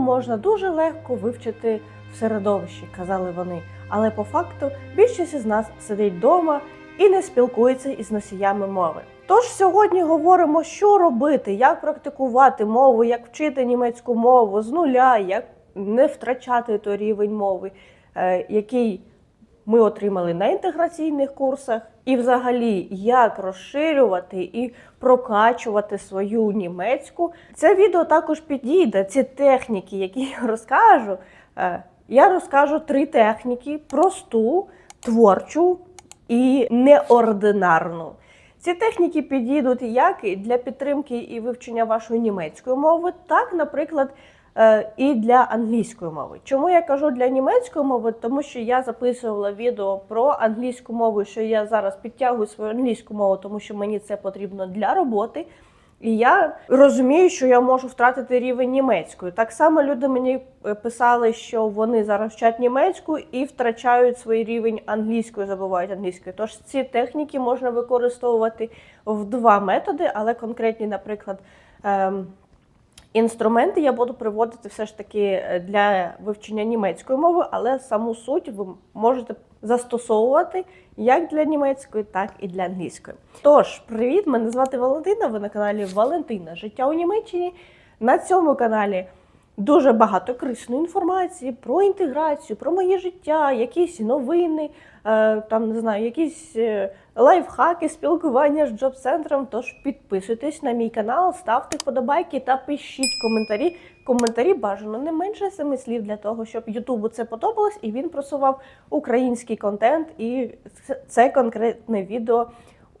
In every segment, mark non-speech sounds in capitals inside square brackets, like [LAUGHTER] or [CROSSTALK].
можна дуже легко вивчити в середовищі, казали вони. Але по факту більшість із нас сидить вдома і не спілкується із носіями мови. Тож сьогодні говоримо, що робити, як практикувати мову, як вчити німецьку мову з нуля, як не втрачати той рівень мови, е, який ми отримали на інтеграційних курсах, і взагалі як розширювати і прокачувати свою німецьку. Це відео також підійде. Ці техніки, які я розкажу. е, Я розкажу три техніки: просту, творчу і неординарну. Ці техніки підійдуть як для підтримки і вивчення вашої німецької мови, так, наприклад, і для англійської мови. Чому я кажу для німецької мови? Тому що я записувала відео про англійську мову, що я зараз підтягую свою англійську мову, тому що мені це потрібно для роботи. І я розумію, що я можу втратити рівень німецької. Так само люди мені е, писали, що вони зараз вчать німецьку і втрачають свій рівень англійської, забувають англійської. Тож ці техніки можна використовувати в два методи, але конкретні, наприклад, ем, інструменти я буду приводити все ж таки е, для вивчення німецької мови, але саму суть ви можете застосовувати як для німецької, так і для англійської. Тож, привіт! Мене звати Валентина. Ви на каналі Валентина Життя у Німеччині. На цьому каналі дуже багато корисної інформації про інтеграцію, про моє життя, якісь новини, е, там не знаю, якісь е, лайфхаки, спілкування з джоб-центром. Тож підписуйтесь на мій канал, ставте вподобайки та пишіть коментарі. Коментарі бажано не менше семи слів для того, щоб Ютубу це подобалось і він просував український контент і це- це конкретне відео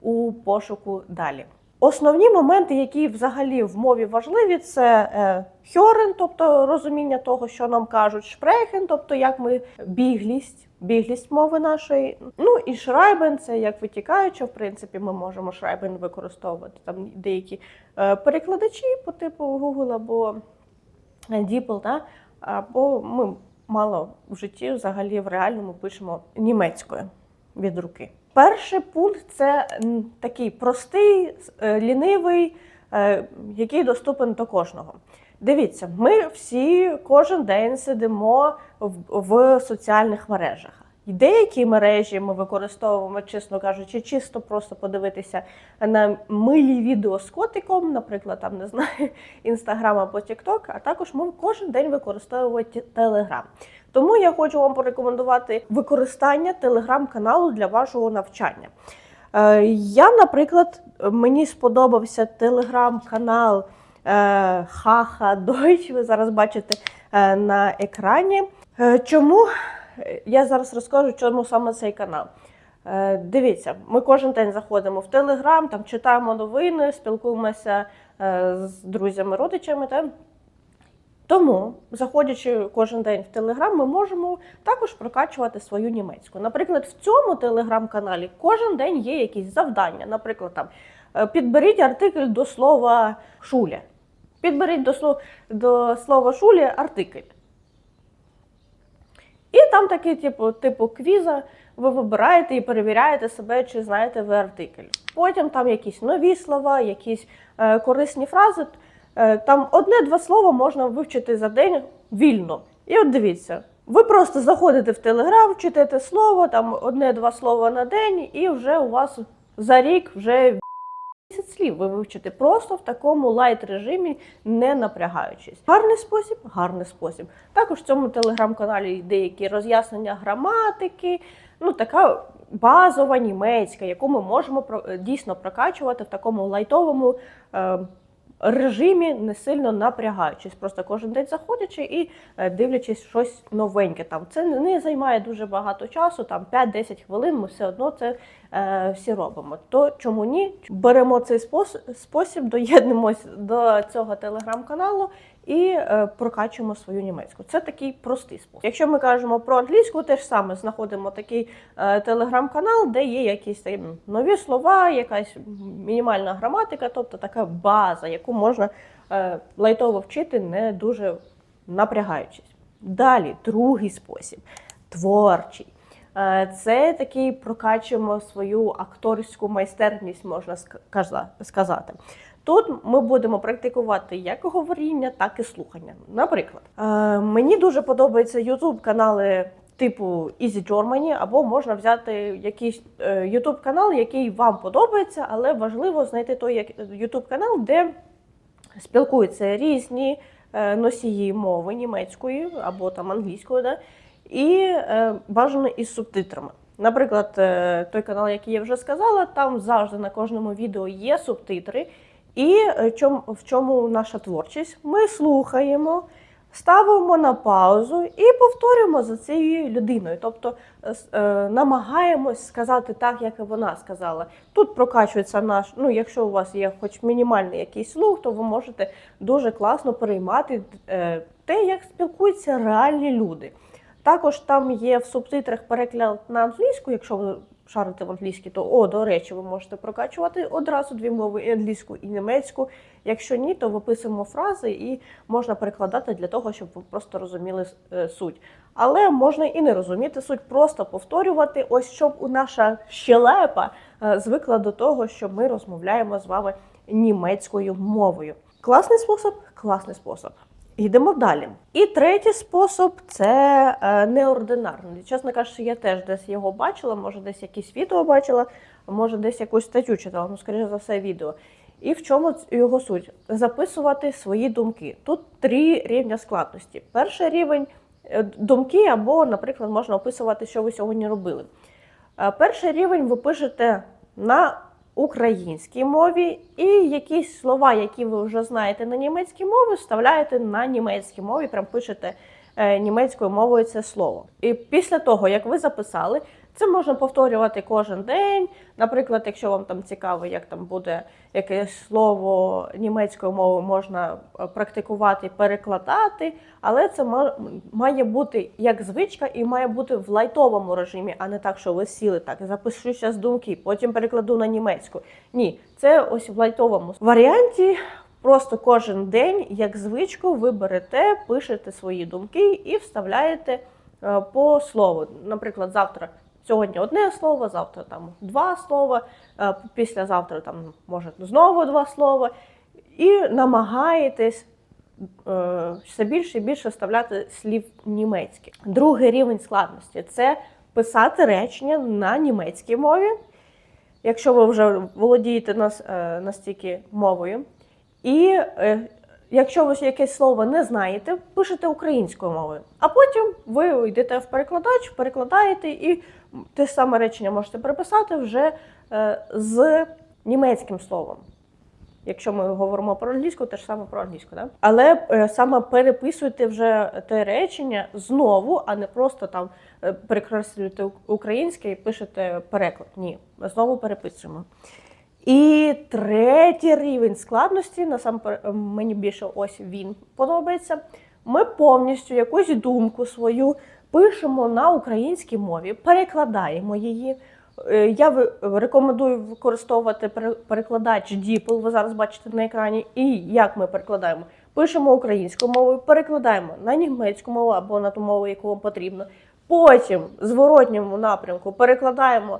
у пошуку далі. Основні моменти, які взагалі в мові важливі, це е, хьорен, тобто розуміння того, що нам кажуть, шпрехен, тобто як ми біглість, біглість мови нашої. Ну і шрайбен, це як витікаюча, в принципі, ми можемо шрайбен використовувати там деякі е, перекладачі по типу Google або DeepL, да? або ми мало в житті взагалі в реальному пишемо німецькою від руки. Перший пункт це такий простий, е, лінивий, е, який доступен до кожного. Дивіться, ми всі кожен день сидимо в, в соціальних мережах. І Деякі мережі ми використовуємо, чесно кажучи, чисто просто подивитися на милі відео з котиком, наприклад, там не знаю, [LAUGHS] інстаграм або Тікток, а також ми кожен день використовуємо Телеграм. Тому я хочу вам порекомендувати використання телеграм-каналу для вашого навчання. Е, Я, наприклад, мені сподобався телеграм-канал е, Хаха Дойч. Ви зараз бачите е, на екрані. Чому я зараз розкажу, чому саме цей канал. Дивіться, ми кожен день заходимо в Телеграм, там читаємо новини, спілкуємося з друзями, родичами. Та? Тому, заходячи кожен день в Телеграм, ми можемо також прокачувати свою німецьку. Наприклад, в цьому телеграм-каналі кожен день є якісь завдання. Наприклад, там е, підберіть артикль до слова шуля. Підберіть до слова, до слова шуля артикль. І там такий, типу, типу квіза, ви вибираєте і перевіряєте себе, чи знаєте ви артикль. Потім там якісь нові слова, якісь е, корисні фрази. Е, там одне-два слова можна вивчити за день вільно. І от дивіться, ви просто заходите в Телеграм, читаєте слово, там одне-два слова на день, і вже у вас за рік вже 10 слів ви вивчите просто в такому лайт режимі, не напрягаючись. Гарний спосіб, гарний спосіб. Також в цьому телеграм-каналі деякі роз'яснення граматики, ну така базова німецька, яку ми можемо дійсно прокачувати в такому лайтовому. Е, Режимі не сильно напрягаючись, просто кожен день заходячи і е, дивлячись щось новеньке. Там це не займає дуже багато часу, там 5-10 хвилин. Ми все одно це е, всі робимо. То чому ні? Беремо цей спос- спосіб, доєднемось до цього телеграм-каналу і е, прокачуємо свою німецьку. Це такий простий спосіб. Якщо ми кажемо про англійську, теж саме знаходимо такий е, телеграм-канал, де є якісь там нові слова, якась мінімальна граматика, тобто така база, яку можна е, лайтово вчити, не дуже напрягаючись. Далі, другий спосіб творчий. Це такий прокачуємо свою акторську майстерність, можна сказати. Тут ми будемо практикувати як говоріння, так і слухання. Наприклад, е, мені дуже подобаються youtube канали типу Easy Germany, або можна взяти якийсь е, youtube канал, який вам подобається, але важливо знайти той youtube канал, де спілкуються різні е, носії мови німецької або там англійської, да? і бажано із субтитрами. Наприклад, той канал, який я вже сказала, там завжди на кожному відео є субтитри. І е, в чому наша творчість? Ми слухаємо, ставимо на паузу і повторюємо за цією людиною. Тобто е, е, намагаємось сказати так, як і вона сказала. Тут прокачується наш, ну якщо у вас є хоч мінімальний якийсь слух, то ви можете дуже класно переймати те, як спілкуються реальні люди. Також там є в субтитрах переклад на англійську, якщо ви шарите в англійській, то о, до речі, ви можете прокачувати одразу дві мови і англійську і німецьку. Якщо ні, то виписуємо фрази і можна перекладати для того, щоб ви просто розуміли е, суть. Але можна і не розуміти суть, просто повторювати, ось щоб у наша щелепа е, звикла до того, що ми розмовляємо з вами німецькою мовою. Класний спосіб, класний спосіб. Йдемо далі. І третій спосіб це е, неординарний. Чесно кажучи, я теж десь його бачила, може десь якісь відео бачила, може десь якусь статтю читала, ну, скоріше за все, відео. І в чому його суть? Записувати свої думки. Тут три рівня складності. Перший рівень е, думки, або, наприклад, можна описувати, що ви сьогодні робили. Е, Перший рівень ви пишете на українській мові, і якісь слова, які ви вже знаєте на німецькій мові, вставляєте на німецькій мові, прям пишете е, німецькою мовою це слово. І після того, як ви записали, це можна повторювати кожен день. Наприклад, якщо вам там цікаво, як там буде якесь слово німецькою мовою, можна е, практикувати, перекладати, але це має бути як звичка і має бути в лайтовому режимі, а не так, що ви сіли так, запишу зараз думки, потім перекладу на німецьку. Ні, це ось в лайтовому варіанті. Просто кожен день, як звичку, ви берете, пишете свої думки і вставляєте е, по слову. Наприклад, завтра сьогодні одне слово, завтра там два слова, е, післязавтра там може знову два слова. І намагаєтесь е, все більше і більше вставляти слів німецьких. Другий рівень складності це писати речення на німецькій мові, якщо ви вже володієте нас, е, настільки мовою. І якщо ви якесь слово не знаєте, пишете українською мовою. А потім ви йдете в перекладач, перекладаєте і те саме речення можете переписати вже е, з німецьким словом. Якщо ми говоримо про англійську, те ж саме про англійську, да? але е, саме переписуйте вже те речення знову, а не просто там е, перекреслюєте українське і пишете переклад. Ні, знову переписуємо. І третій рівень складності, насамперед мені більше ось він подобається. Ми повністю якусь думку свою пишемо на українській мові, перекладаємо її. Е, Я рекомендую використовувати пере- перекладач DeepL, ви зараз бачите на екрані. І як ми перекладаємо? Пишемо українською мовою, перекладаємо на німецьку мову або на ту мову, яку вам потрібно. Потім в зворотньому напрямку перекладаємо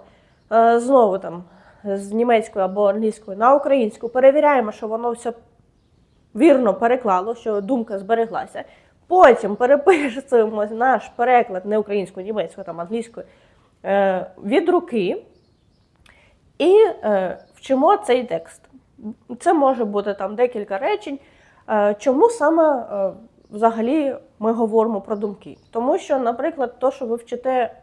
е, знову там з німецької або англійської на українську, перевіряємо, що воно все вірно переклало, що думка збереглася. Потім переписуємо наш переклад не українською, німецькою, там англійською е, від руки і е, вчимо цей текст. Це може бути там декілька речень. Е, чому саме взагалі ми говоримо про думки? Тому що, наприклад, то, що ви вчите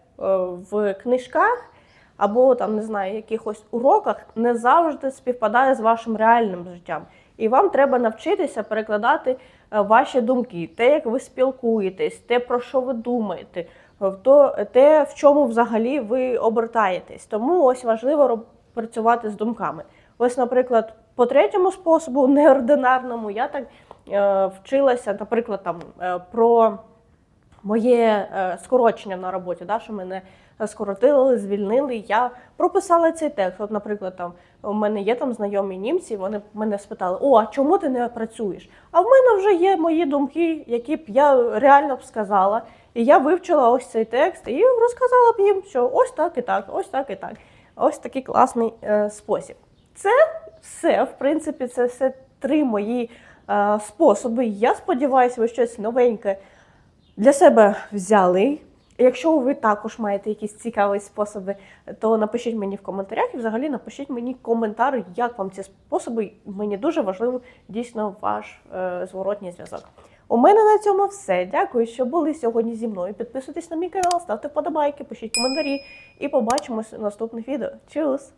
в книжках або там не знаю, якихось уроках, не завжди співпадає з вашим реальним життям. І вам треба навчитися перекладати е, ваші думки, те, як ви спілкуєтесь, те, про що ви думаєте, в то, те, в чому взагалі ви обертаєтесь. Тому ось важливо працювати з думками. Ось, наприклад, по третьому способу, [LAUGHS] неординарному, я так е, вчилася, наприклад, там е, про моє е, скорочення на роботі, да, що мене скоротили, звільнили. Я прописала цей текст. От, наприклад, там у мене є там знайомі німці, вони мене спитали: О, а чому ти не працюєш? А в мене вже є мої думки, які б я реально б сказала. І я вивчила ось цей текст і розказала б їм, що ось так і так, ось так і так. Ось такий класний е, спосіб. Це все. В принципі, це все три мої е, способи. Я сподіваюся, ви щось новеньке для себе взяли. Якщо ви також маєте якісь цікаві способи, то напишіть мені в коментарях і взагалі напишіть мені коментар, як вам ці способи. Мені дуже важливо дійсно ваш е, зворотній зв'язок. У мене на цьому все. Дякую, що були сьогодні зі мною. Підписуйтесь на мій канал, ставте вподобайки, пишіть коментарі і побачимось у наступних відео. Чус!